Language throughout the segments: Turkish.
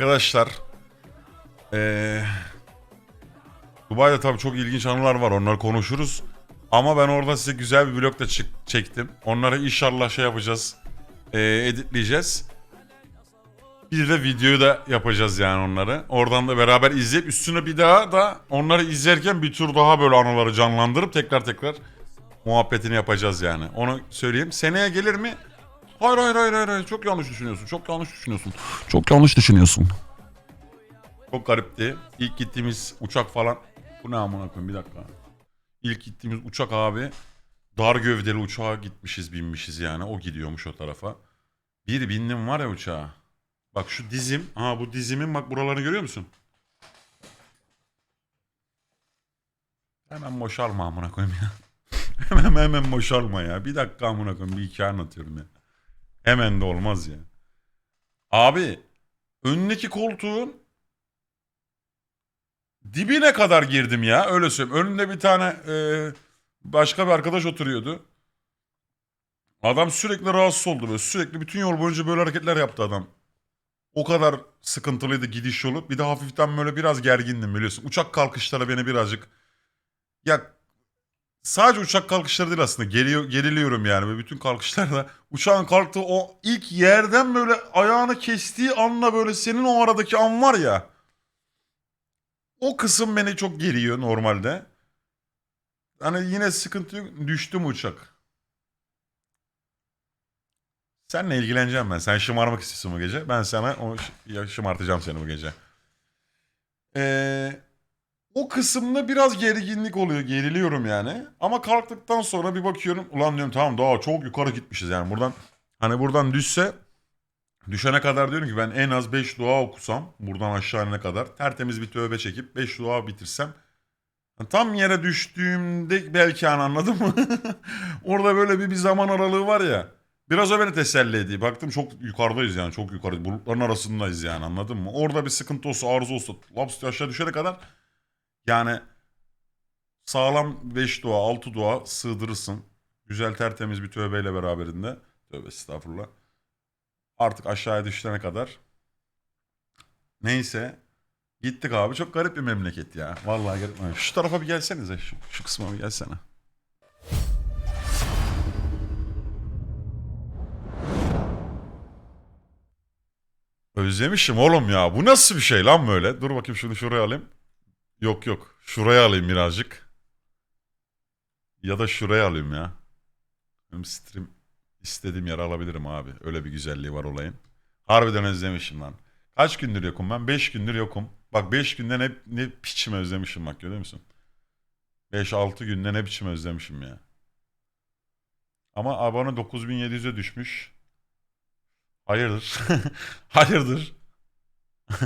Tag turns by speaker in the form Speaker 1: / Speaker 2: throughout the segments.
Speaker 1: Arkadaşlar eee Dubai'de tabii çok ilginç anılar var onları konuşuruz. Ama ben orada size güzel bir vlog da çektim. Onları inşallah şey yapacağız. eee, editleyeceğiz. Bir de videoyu da yapacağız yani onları. Oradan da beraber izleyip üstüne bir daha da onları izlerken bir tur daha böyle anıları canlandırıp tekrar tekrar muhabbetini yapacağız yani. Onu söyleyeyim. Seneye gelir mi? Hayır hayır hayır hayır. Çok yanlış düşünüyorsun. Çok yanlış düşünüyorsun. Çok yanlış düşünüyorsun. Çok garipti. İlk gittiğimiz uçak falan. Bu ne amına koyayım bir dakika. İlk gittiğimiz uçak abi. Dar gövdeli uçağa gitmişiz binmişiz yani. O gidiyormuş o tarafa. Bir bindim var ya uçağa. Bak şu dizim. Ha bu dizimin bak buralarını görüyor musun? Hemen boşalma amına koyayım ya. hemen hemen boşalma ya. Bir dakika amına koyayım bir hikaye anlatıyorum ya. Hemen de olmaz ya. Abi önündeki koltuğun dibine kadar girdim ya öyle söyleyeyim. Önünde bir tane e, başka bir arkadaş oturuyordu. Adam sürekli rahatsız oldu böyle. Sürekli bütün yol boyunca böyle hareketler yaptı adam. O kadar sıkıntılıydı gidiş yolu. Bir de hafiften böyle biraz gergindim biliyorsun. Uçak kalkışları beni birazcık... Ya sadece uçak kalkışları değil aslında. Geriyor, geriliyorum yani. Ve bütün kalkışlarda uçağın kalktığı o ilk yerden böyle ayağını kestiği anla böyle senin o aradaki an var ya. O kısım beni çok geriyor normalde. Hani yine sıkıntı yok. Düştüm uçak. Seninle ilgileneceğim ben. Sen şımarmak istiyorsun bu gece. Ben sana o şımartacağım seni bu gece. Ee, o kısımda biraz gerginlik oluyor. Geriliyorum yani. Ama kalktıktan sonra bir bakıyorum. Ulan diyorum tamam daha çok yukarı gitmişiz yani. Buradan hani buradan düşse düşene kadar diyorum ki ben en az 5 dua okusam buradan aşağı inene kadar tertemiz bir tövbe çekip 5 dua bitirsem Tam yere düştüğümde belki an anladın mı? Orada böyle bir, bir zaman aralığı var ya. Biraz o beni teselli ediyor. Baktım çok yukarıdayız yani çok yukarı. Bulutların arasındayız yani anladın mı? Orada bir sıkıntı olsa arıza olsa diye aşağı düşene kadar yani sağlam 5 dua 6 dua sığdırırsın. Güzel tertemiz bir tövbeyle beraberinde. Tövbe estağfurullah. Artık aşağıya düşene kadar. Neyse. Gittik abi. Çok garip bir memleket ya. Vallahi garip. Şu tarafa bir gelsenize. Şu, şu kısma bir gelsene. Özlemişim oğlum ya. Bu nasıl bir şey lan böyle? Dur bakayım şunu şuraya alayım. Yok yok. Şuraya alayım birazcık. Ya da şuraya alayım ya. Benim stream istediğim yere alabilirim abi. Öyle bir güzelliği var olayın. Harbiden özlemişim lan. Kaç gündür yokum ben? 5 gündür yokum. Bak 5 günde ne, ne piçim özlemişim bak görüyor musun? 5-6 günde ne biçim özlemişim ya. Ama abone 9700'e düşmüş. Hayırdır? Hayırdır?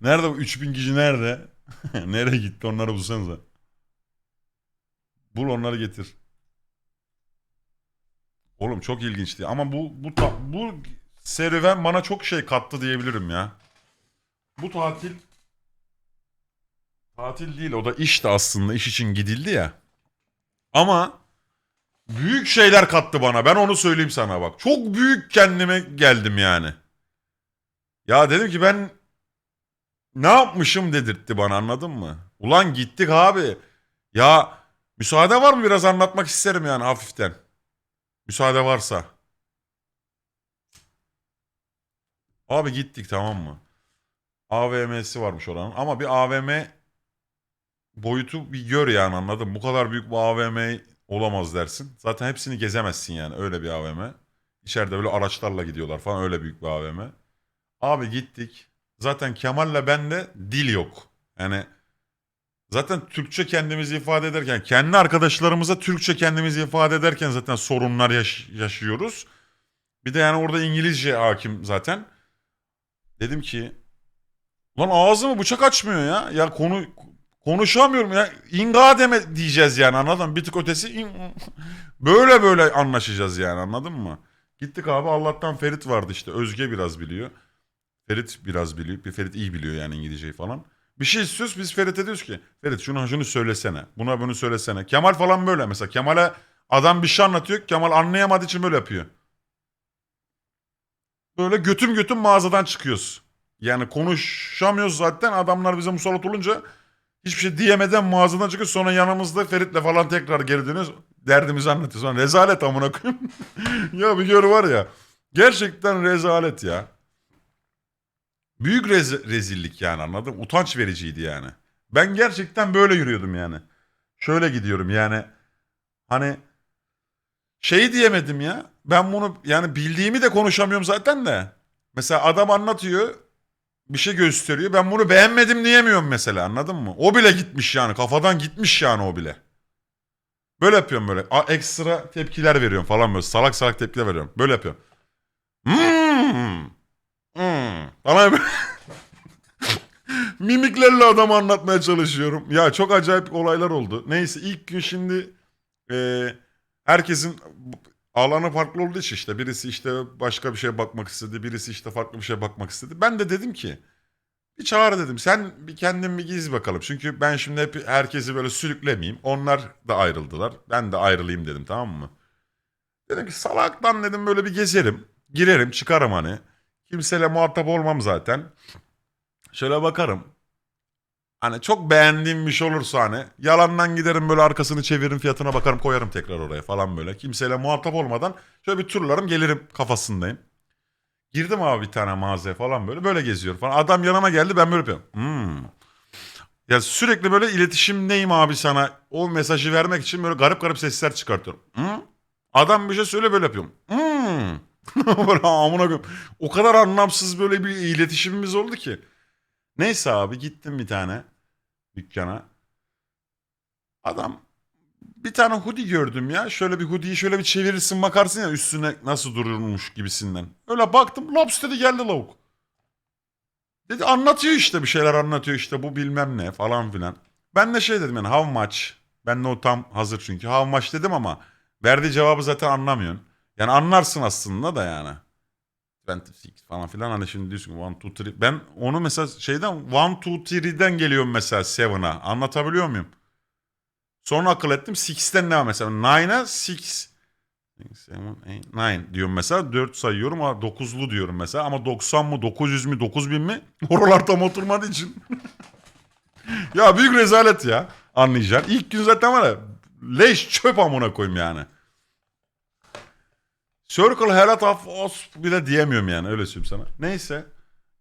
Speaker 1: nerede bu 3000 kişi nerede? Nereye gitti onları bulsanıza. Bul onları getir. Oğlum çok ilginçti ama bu bu bu serüven bana çok şey kattı diyebilirim ya. Bu tatil tatil değil o da iş de aslında iş için gidildi ya. Ama büyük şeyler kattı bana. Ben onu söyleyeyim sana bak. Çok büyük kendime geldim yani. Ya dedim ki ben ne yapmışım dedirtti bana anladın mı? Ulan gittik abi. Ya müsaade var mı biraz anlatmak isterim yani hafiften. Müsaade varsa. Abi gittik tamam mı? AVM'si varmış oranın ama bir AVM boyutu bir gör yani anladın mı? Bu kadar büyük bir AVM olamaz dersin. Zaten hepsini gezemezsin yani öyle bir AVM. İçeride böyle araçlarla gidiyorlar falan öyle büyük bir AVM. Abi gittik. Zaten Kemal'le bende dil yok. Yani zaten Türkçe kendimizi ifade ederken kendi arkadaşlarımıza Türkçe kendimizi ifade ederken zaten sorunlar yaş- yaşıyoruz. Bir de yani orada İngilizce hakim zaten. Dedim ki lan ağzımı bıçak açmıyor ya. Ya konu konuşamıyorum ya. İnga deme diyeceğiz yani anladın mı? Bir tık ötesi in- böyle böyle anlaşacağız yani anladın mı? Gittik abi Allah'tan Ferit vardı işte. Özge biraz biliyor. Ferit biraz biliyor. Bir Ferit iyi biliyor yani İngilizceyi falan. Bir şey istiyoruz biz Ferit'e diyoruz ki Ferit şunu şunu söylesene. Buna bunu söylesene. Kemal falan böyle mesela. Kemal'e adam bir şey anlatıyor. Kemal anlayamadığı için böyle yapıyor. Böyle götüm götüm mağazadan çıkıyoruz. Yani konuşamıyoruz zaten adamlar bize musallat olunca hiçbir şey diyemeden mağazadan çıkıyor sonra yanımızda Ferit'le falan tekrar geri dönüyoruz. Derdimizi anlatıyoruz. Sonra rezalet amına koyayım. ya bir gör var ya. Gerçekten rezalet ya. Büyük rez- rezillik yani anladın mı? Utanç vericiydi yani. Ben gerçekten böyle yürüyordum yani. Şöyle gidiyorum yani. Hani şey diyemedim ya. Ben bunu yani bildiğimi de konuşamıyorum zaten de. Mesela adam anlatıyor. Bir şey gösteriyor. Ben bunu beğenmedim diyemiyorum mesela anladın mı? O bile gitmiş yani. Kafadan gitmiş yani o bile. Böyle yapıyorum böyle. A- ekstra tepkiler veriyorum falan böyle. Salak salak tepkiler veriyorum. Böyle yapıyorum. Hmm. Böyle. Mimiklerle adamı anlatmaya çalışıyorum. Ya çok acayip olaylar oldu. Neyse ilk gün şimdi e, herkesin alanı farklı olduğu için işte birisi işte başka bir şeye bakmak istedi, birisi işte farklı bir şeye bakmak istedi. Ben de dedim ki bir çağır dedim. Sen bir kendin bir giz bakalım. Çünkü ben şimdi hep herkesi böyle sürüklemeyeyim. Onlar da ayrıldılar. Ben de ayrılayım dedim tamam mı? Dedim ki salaktan dedim böyle bir gezerim. Girerim çıkarım hani. Kimseyle muhatap olmam zaten. Şöyle bakarım. Hani çok beğendiğim bir şey olursa hani yalandan giderim böyle arkasını çeviririm fiyatına bakarım koyarım tekrar oraya falan böyle. Kimseyle muhatap olmadan şöyle bir turlarım gelirim kafasındayım. Girdim abi bir tane mağazaya falan böyle böyle geziyorum falan. Adam yanıma geldi ben böyle yapıyorum. Hmm. Ya sürekli böyle iletişimdeyim abi sana. O mesajı vermek için böyle garip garip sesler çıkartıyorum. Hmm. Adam bir şey söyle böyle yapıyorum. Hmm. böyle amına koyayım. O kadar anlamsız böyle bir iletişimimiz oldu ki. Neyse abi gittim bir tane dükkana. Adam bir tane hoodie gördüm ya. Şöyle bir hoodie'yi şöyle bir çevirirsin bakarsın ya üstüne nasıl dururmuş gibisinden. Öyle baktım Lobs dedi geldi lavuk. Dedi anlatıyor işte bir şeyler anlatıyor işte bu bilmem ne falan filan. Ben de şey dedim yani how much? Ben de o tam hazır çünkü. How much dedim ama verdiği cevabı zaten anlamıyorsun. Yani anlarsın aslında da yani. 26 falan filan hani şimdi diyorsun 1, 2, 3. Ben onu mesela şeyden 1, 2, 3'den geliyorum mesela 7'a. Anlatabiliyor muyum? Sonra akıl ettim 6'ten ne var mesela? 9'a 6. 7, 8, 9 diyorum mesela. 4 sayıyorum ama 9'lu diyorum mesela. Ama 90 mı 900 mü 9000 mi? Oralar tam oturmadığı için. ya büyük rezalet ya. Anlayacaksın. İlk gün zaten var ya leş çöp amına koyayım yani. Circle Herat of Os bile diyemiyorum yani öyle söyleyeyim sana. Neyse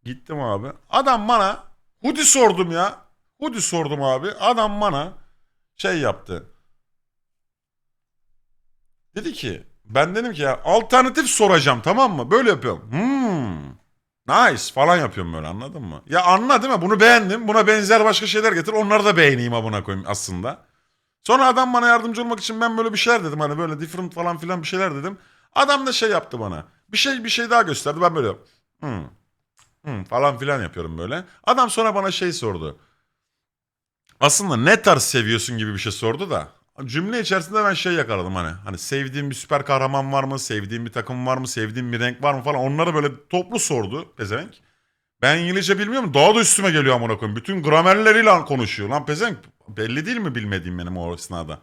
Speaker 1: gittim abi. Adam bana hoodie sordum ya. Hoodie sordum abi. Adam bana şey yaptı. Dedi ki ben dedim ki ya alternatif soracağım tamam mı? Böyle yapıyorum. Hmm. Nice falan yapıyorum böyle anladın mı? Ya anla değil mi? Bunu beğendim. Buna benzer başka şeyler getir. Onları da beğeneyim abuna koyayım aslında. Sonra adam bana yardımcı olmak için ben böyle bir şeyler dedim. Hani böyle different falan filan bir şeyler dedim. Adam da şey yaptı bana. Bir şey bir şey daha gösterdi. Ben böyle hmm, hmm falan filan yapıyorum böyle. Adam sonra bana şey sordu. Aslında ne tarz seviyorsun gibi bir şey sordu da. Cümle içerisinde ben şey yakaladım hani. Hani sevdiğim bir süper kahraman var mı? Sevdiğim bir takım var mı? Sevdiğim bir renk var mı falan. Onları böyle toplu sordu pezevenk. Ben İngilizce bilmiyorum. Daha da üstüme geliyor amına koyayım. Bütün gramerleriyle konuşuyor. Lan pezevenk belli değil mi bilmediğim benim o esnada.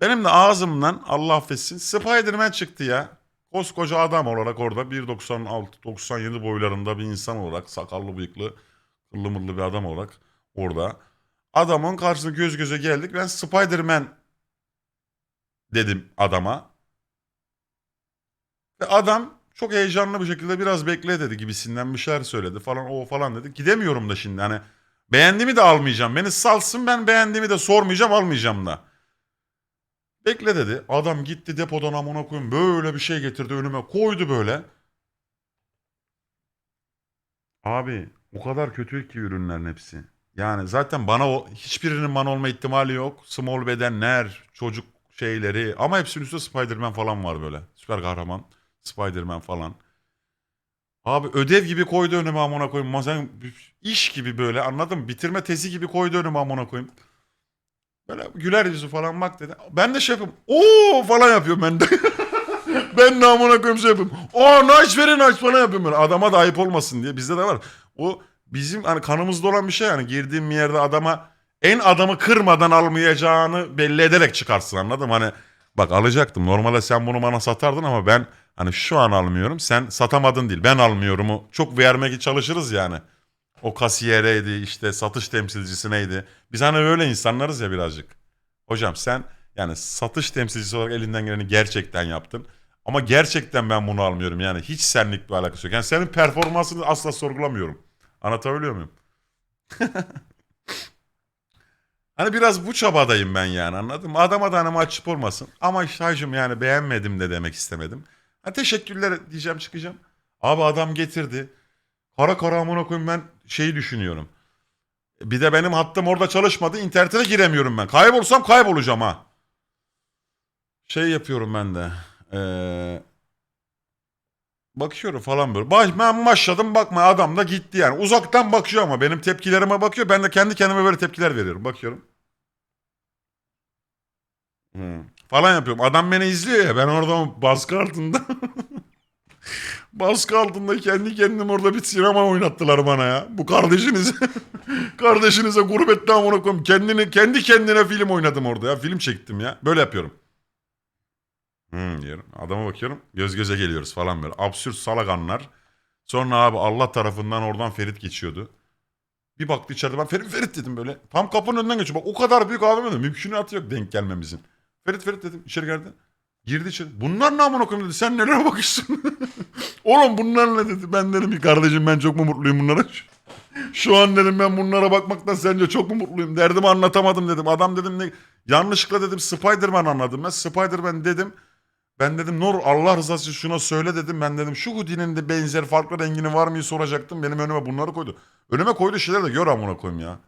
Speaker 1: Benim de ağzımdan Allah affetsin Spider-Man çıktı ya. Koskoca adam olarak orada 1.96-97 boylarında bir insan olarak sakallı bıyıklı kıllı mıllı bir adam olarak orada. Adamın karşısına göz göze geldik. Ben Spider-Man dedim adama. Ve adam çok heyecanlı bir şekilde biraz bekle dedi gibisinden bir şeyler söyledi falan o falan dedi. Gidemiyorum da şimdi hani beğendiğimi de almayacağım. Beni salsın ben beğendiğimi de sormayacağım almayacağım da. Bekle dedi. Adam gitti depodan amına koyayım böyle bir şey getirdi önüme koydu böyle. Abi o kadar kötü ki ürünlerin hepsi. Yani zaten bana o hiçbirinin bana olma ihtimali yok. Small bedenler, çocuk şeyleri ama hepsinin üstünde Spider-Man falan var böyle. Süper kahraman, Spider-Man falan. Abi ödev gibi koydu önüme amına koyayım. Masan iş gibi böyle anladın mı? Bitirme tezi gibi koydu önüme amına koyayım. Böyle güler yüzü falan bak dedi. Ben de şey yapıyorum. Oo falan yapıyorum ben de. ben de amına koyayım şey yapıyorum. Oo nice very nice falan yapıyorum böyle. Adama da ayıp olmasın diye. Bizde de var. O bizim hani kanımızda olan bir şey yani. Girdiğim bir yerde adama en adamı kırmadan almayacağını belli ederek çıkarsın anladın mı? Hani bak alacaktım. Normalde sen bunu bana satardın ama ben hani şu an almıyorum. Sen satamadın değil. Ben almıyorumu çok vermek çalışırız yani. O kasiyereydi işte satış temsilcisi neydi. Biz hani öyle insanlarız ya birazcık. Hocam sen yani satış temsilcisi olarak elinden geleni gerçekten yaptın. Ama gerçekten ben bunu almıyorum. Yani hiç senlik bir alakası yok. Yani senin performansını asla sorgulamıyorum. Anlatabiliyor muyum? Hani biraz bu çabadayım ben yani anladın mı? Adama da hani mahcup olmasın. Ama işte yani beğenmedim de demek istemedim. Ha teşekkürler diyeceğim çıkacağım. Abi adam getirdi. Kara kara amına koyayım ben şeyi düşünüyorum. Bir de benim hattım orada çalışmadı. İnternete giremiyorum ben. Kaybolsam kaybolacağım ha. Şey yapıyorum ben de. Ee, bakıyorum falan böyle. Baş, ben başladım bakma adam da gitti yani. Uzaktan bakıyor ama benim tepkilerime bakıyor. Ben de kendi kendime böyle tepkiler veriyorum. Bakıyorum. Hmm. Falan yapıyorum. Adam beni izliyor ya. Ben orada baskı altında. baskı altında kendi kendim orada bir sinema oynattılar bana ya. Bu kardeşinize kardeşinize gurbette amına koyayım. Kendini kendi kendine film oynadım orada ya. Film çektim ya. Böyle yapıyorum. Hmm diyorum. Adama bakıyorum. Göz göze geliyoruz falan böyle. Absürt salak anlar. Sonra abi Allah tarafından oradan Ferit geçiyordu. Bir baktı içeride ben Ferit Ferit dedim böyle. Tam kapının önünden geçiyor. Bak o kadar büyük dedim. Mümkünatı yok denk gelmemizin. Ferit Ferit dedim içeri geldi. Girdi içeri. Bunlar ne amına koyayım dedi. Sen nelere bakıyorsun? Oğlum bunlar ne dedi. Ben dedim ki kardeşim ben çok mu mutluyum bunlara? Şu an dedim ben bunlara bakmaktan sence çok mu mutluyum? Derdimi anlatamadım dedim. Adam dedim ne yanlışlıkla dedim Spider-Man anladım. Ben Spider-Man dedim. Ben dedim Nur Allah rızası için şuna söyle dedim. Ben dedim şu Houdini'nin de benzer farklı rengini var mı soracaktım. Benim önüme bunları koydu. Önüme koyduğu şeyleri de gör amına koyayım ya.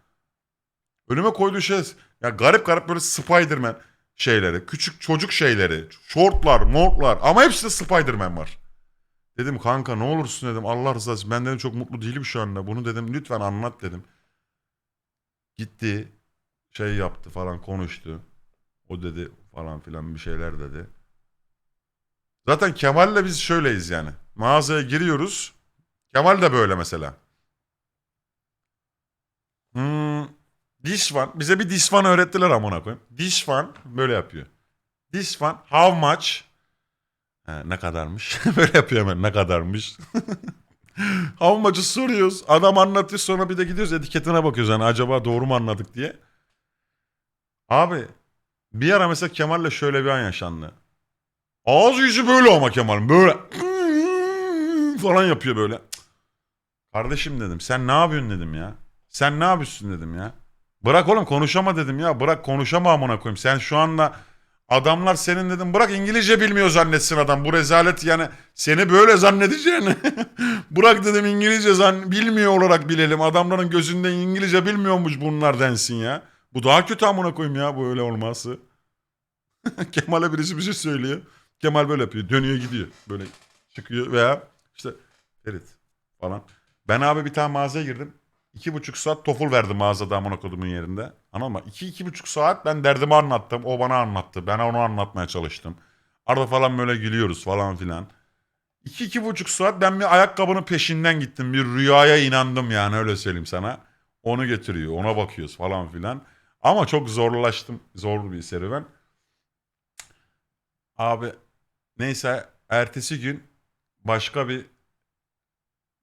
Speaker 1: Önüme koyduğu şey ya garip garip böyle Spider-Man şeyleri, küçük çocuk şeyleri, şortlar, montlar ama hepsinde Spider-Man var. Dedim kanka ne olursun dedim Allah rızası için. ben dedim çok mutlu değilim şu anda. Bunu dedim lütfen anlat dedim. Gitti şey yaptı falan konuştu. O dedi falan filan bir şeyler dedi. Zaten Kemal'le biz şöyleyiz yani. Mağazaya giriyoruz. Kemal de böyle mesela. Hmm, this one. Bize bir this one öğrettiler amına koyayım. This one böyle yapıyor. This one how much? Ha, ne kadarmış? böyle yapıyor hemen ne kadarmış? how much'ı soruyoruz. Adam anlatıyor sonra bir de gidiyoruz etiketine bakıyoruz. Yani acaba doğru mu anladık diye. Abi bir ara mesela Kemal'le şöyle bir an yaşandı. Ağzı yüzü böyle ama Kemal'in böyle falan yapıyor böyle. Kardeşim dedim sen ne yapıyorsun dedim ya. Sen ne yapıyorsun dedim ya. Bırak oğlum konuşama dedim ya. Bırak konuşama amına koyayım. Sen şu anda adamlar senin dedim bırak İngilizce bilmiyor zannetsin adam. Bu rezalet yani seni böyle zannedeceğini. bırak dedim İngilizce zan bilmiyor olarak bilelim. Adamların gözünde İngilizce bilmiyormuş bunlar densin ya. Bu daha kötü amına koyayım ya bu öyle olması. Kemal'e birisi bir şey söylüyor. Kemal böyle yapıyor. Dönüyor gidiyor. Böyle çıkıyor veya işte Ferit falan. Ben abi bir tane mağazaya girdim. İki buçuk saat toful verdim mağazada amına kodumun yerinde. Anladın mı? İki, iki buçuk saat ben derdimi anlattım. O bana anlattı. Ben onu anlatmaya çalıştım. Arada falan böyle gülüyoruz falan filan. İki, iki buçuk saat ben bir ayakkabının peşinden gittim. Bir rüyaya inandım yani öyle söyleyeyim sana. Onu getiriyor. Ona bakıyoruz falan filan. Ama çok zorlaştım. Zorlu bir serüven. Abi neyse ertesi gün başka bir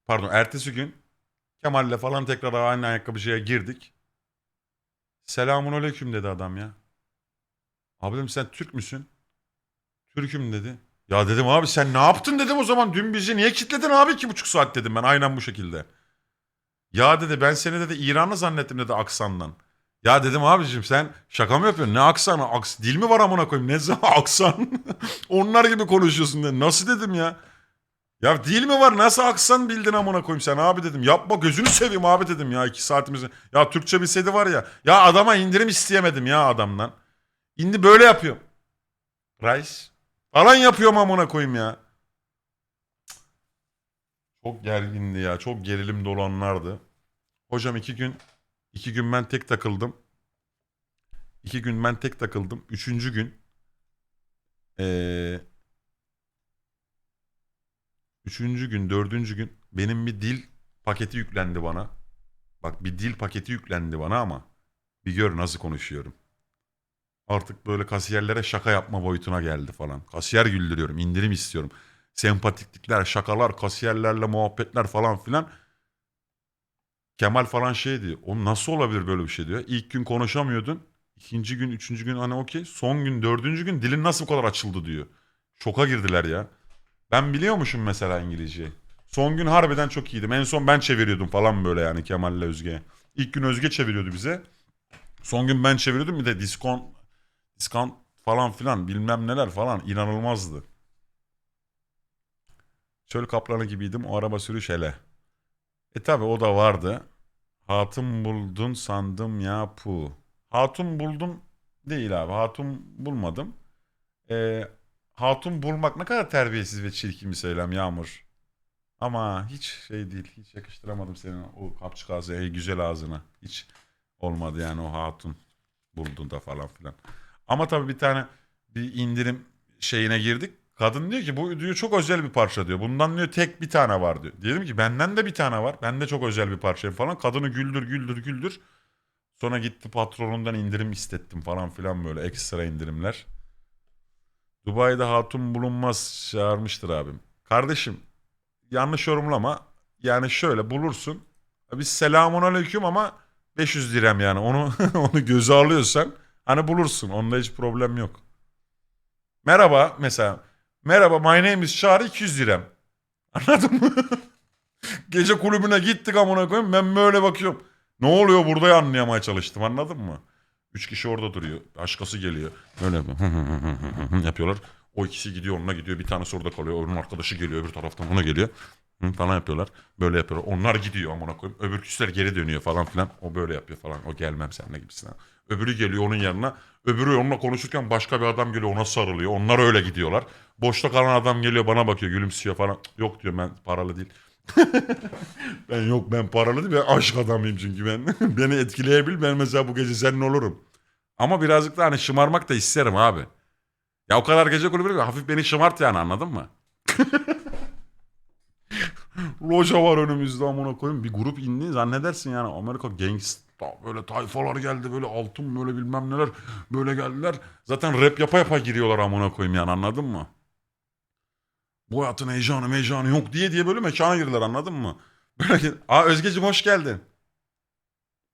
Speaker 1: pardon ertesi gün Kemal'le falan tekrar aynı ayakkabıcıya girdik. Selamun aleyküm dedi adam ya. Abi dedim sen Türk müsün? Türk'üm dedi. Ya dedim abi sen ne yaptın dedim o zaman. Dün bizi niye kilitledin abi iki buçuk saat dedim ben aynen bu şekilde. Ya dedi ben seni dedi İranlı zannettim dedi aksandan. Ya dedim abicim sen şaka mı yapıyorsun? Ne aksanı? Aks dil mi var amına koyayım? Ne zaman aksan? Onlar gibi konuşuyorsun dedi. Nasıl dedim ya? Ya dil mi var? Nasıl aksan bildin amına koyayım sen abi dedim. Yapma gözünü seveyim abi dedim ya iki saatimizi. Ya Türkçe bilseydi var ya. Ya adama indirim isteyemedim ya adamdan. İndi böyle yapıyorum. Rice. Falan yapıyorum amına koyayım ya. Çok gergindi ya. Çok gerilim dolu anlardı. Hocam iki gün iki gün ben tek takıldım. İki gün ben tek takıldım. Üçüncü gün ee, Üçüncü gün, dördüncü gün benim bir dil paketi yüklendi bana. Bak bir dil paketi yüklendi bana ama bir gör nasıl konuşuyorum. Artık böyle kasiyerlere şaka yapma boyutuna geldi falan. Kasiyer güldürüyorum, indirim istiyorum. Sempatiklikler, şakalar, kasiyerlerle muhabbetler falan filan. Kemal falan şey diyor. O nasıl olabilir böyle bir şey diyor. İlk gün konuşamıyordun. İkinci gün, üçüncü gün hani okey. Son gün, dördüncü gün dilin nasıl bu kadar açıldı diyor. Şoka girdiler ya. Ben biliyormuşum mesela İngilizceyi. Son gün harbiden çok iyiydim. En son ben çeviriyordum falan böyle yani Kemal'le Özge'ye. İlk gün Özge çeviriyordu bize. Son gün ben çeviriyordum bir de diskon, diskont falan filan bilmem neler falan inanılmazdı. Çöl kaplanı gibiydim o araba sürüş hele. E tabi o da vardı. Hatun buldun sandım ya pu. Hatun buldum değil abi. Hatun bulmadım. E, hatun bulmak ne kadar terbiyesiz ve çirkin bir söylem Yağmur. Ama hiç şey değil. Hiç yakıştıramadım senin o kapçık ağzı, güzel ağzına. Hiç olmadı yani o hatun buldun da falan filan. Ama tabii bir tane bir indirim şeyine girdik. Kadın diyor ki bu diyor çok özel bir parça diyor. Bundan diyor tek bir tane var diyor. Dedim ki benden de bir tane var. Ben de çok özel bir parçayım falan. Kadını güldür güldür güldür. Sonra gitti patronundan indirim istettim falan filan böyle ekstra indirimler. Dubai'de hatun bulunmaz çağırmıştır abim. Kardeşim yanlış yorumlama. Yani şöyle bulursun. Biz selamun aleyküm ama 500 dirhem yani. Onu onu göze alıyorsan hani bulursun. Onda hiç problem yok. Merhaba mesela. Merhaba my name is Çağrı 200 dirhem. Anladın mı? Gece kulübüne gittik amına koyayım. Ben böyle bakıyorum. Ne oluyor burada anlayamaya çalıştım anladın mı? Üç kişi orada duruyor. Başkası geliyor. Böyle yapıyor. yapıyorlar. O ikisi gidiyor onunla gidiyor. Bir tanesi orada kalıyor. Onun arkadaşı geliyor öbür taraftan ona geliyor. Hı, falan yapıyorlar. Böyle yapıyorlar. Onlar gidiyor amına koyayım. Öbür kişiler geri dönüyor falan filan. O böyle yapıyor falan. O gelmem seninle gibisinden. Öbürü geliyor onun yanına. Öbürü onunla konuşurken başka bir adam geliyor ona sarılıyor. Onlar öyle gidiyorlar. Boşta kalan adam geliyor bana bakıyor gülümsüyor falan. Yok diyor ben paralı değil. ben yok ben paralı değil ben aşk adamıyım çünkü ben. Beni etkileyebil ben mesela bu gece senin olurum. Ama birazcık da hani şımarmak da isterim abi. Ya o kadar gece kulübü hafif beni şımart yani anladın mı? Loja var önümüzde amına koyayım. Bir grup indi zannedersin yani Amerika gangsta böyle tayfalar geldi böyle altın böyle bilmem neler böyle geldiler. Zaten rap yapa yapa giriyorlar amına koyayım yani anladın mı? Bu hayatın heyecanı meyecanı yok diye diye böyle mekana girdiler anladın mı? Böyle Aa Özgeciğim hoş geldin.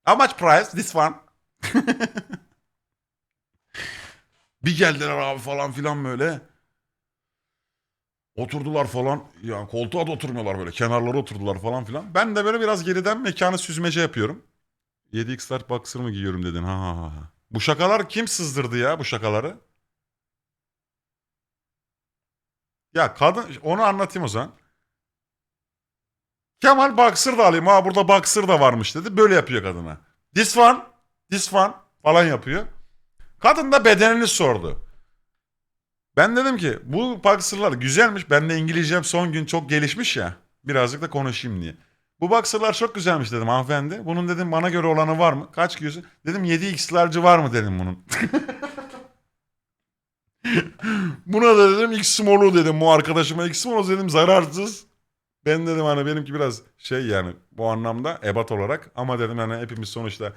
Speaker 1: How much price this one? bir geldiler abi falan filan böyle. Oturdular falan. Yani koltuğa da oturmuyorlar böyle. Kenarlara oturdular falan filan. Ben de böyle biraz geriden mekanı süzmece yapıyorum. 7x large boxer mı giyiyorum dedin? Ha ha ha. Bu şakalar kim sızdırdı ya bu şakaları? Ya kadın onu anlatayım o zaman. Kemal boxer da alayım. Ha burada boxer da varmış dedi. Böyle yapıyor kadına. This one, this one falan yapıyor. Kadın da bedenini sordu. Ben dedim ki bu boxer'lar güzelmiş. Ben de İngilizcem son gün çok gelişmiş ya. Birazcık da konuşayım diye. Bu boxer'lar çok güzelmiş dedim hanımefendi. Bunun dedim bana göre olanı var mı? Kaç giyiyorsun? Dedim 7x'larcı var mı dedim bunun. Buna da dedim X small'u dedim. Bu arkadaşıma X small'u dedim zararsız. Ben dedim hani benimki biraz şey yani bu anlamda ebat olarak. Ama dedim hani hepimiz sonuçta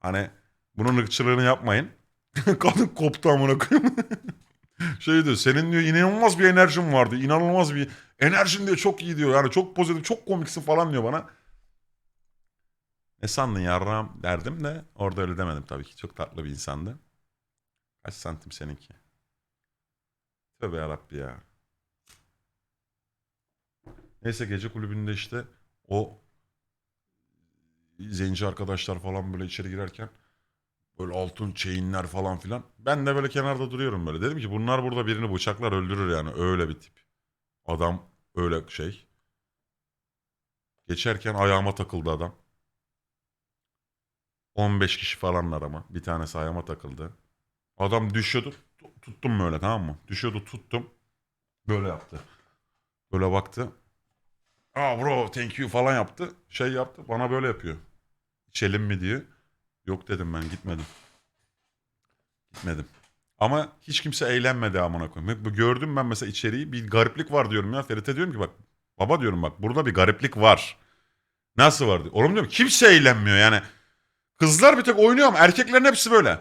Speaker 1: hani bunun ırkçılığını yapmayın. Kadın koptu amına koyayım. şey diyor senin diyor inanılmaz bir enerjin vardı. İnanılmaz bir enerjin diyor çok iyi diyor. Yani çok pozitif çok komiksin falan diyor bana. Ne sandın yarram derdim de orada öyle demedim tabii ki. Çok tatlı bir insandı. Kaç santim seninki? Tövbe yarabbi ya. Neyse gece kulübünde işte o zenci arkadaşlar falan böyle içeri girerken böyle altın chainler falan filan. Ben de böyle kenarda duruyorum böyle. Dedim ki bunlar burada birini bıçaklar öldürür yani öyle bir tip. Adam öyle şey. Geçerken ayağıma takıldı adam. 15 kişi falanlar ama. Bir tanesi ayağıma takıldı. Adam düşüyordu. Tu- Tuttum böyle tamam mı? Düşüyordu tuttum. Böyle yaptı. Böyle baktı. Aa bro thank you falan yaptı. Şey yaptı. Bana böyle yapıyor. İçelim mi diye. Yok dedim ben gitmedim. Gitmedim. Ama hiç kimse eğlenmedi amına koyayım. Gördüm ben mesela içeriği bir gariplik var diyorum ya. Ferit'e diyorum ki bak baba diyorum bak burada bir gariplik var. Nasıl var diyor. Oğlum diyorum kimse eğlenmiyor yani. Kızlar bir tek oynuyor ama erkeklerin hepsi böyle.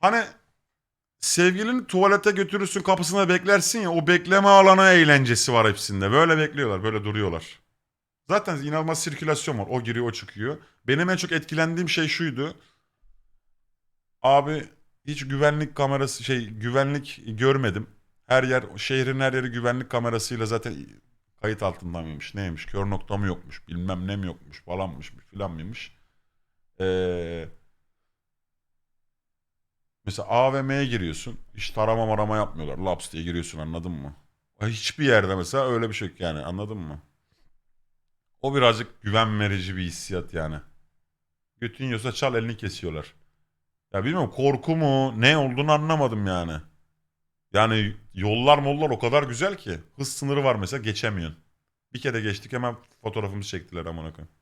Speaker 1: Hani sevgilini tuvalete götürürsün kapısına beklersin ya o bekleme alanı eğlencesi var hepsinde. Böyle bekliyorlar böyle duruyorlar. Zaten inanılmaz sirkülasyon var. O giriyor o çıkıyor. Benim en çok etkilendiğim şey şuydu. Abi hiç güvenlik kamerası şey güvenlik görmedim. Her yer şehrin her yeri güvenlik kamerasıyla zaten kayıt altında mıymış neymiş kör nokta mı yokmuş bilmem ne mi yokmuş falanmış filan mıymış. Ee, mesela AVM'ye giriyorsun hiç tarama marama yapmıyorlar laps diye giriyorsun anladın mı? Hiçbir yerde mesela öyle bir şey yok yani anladın mı? O birazcık güven verici bir hissiyat yani. Götün yiyorsa çal elini kesiyorlar. Ya bilmiyorum korku mu ne olduğunu anlamadım yani. Yani yollar mollar o kadar güzel ki. Hız sınırı var mesela geçemiyorsun. Bir kere geçtik hemen fotoğrafımızı çektiler amına koyayım.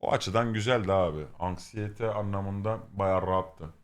Speaker 1: O açıdan güzeldi abi. Anksiyete anlamında bayağı rahattı.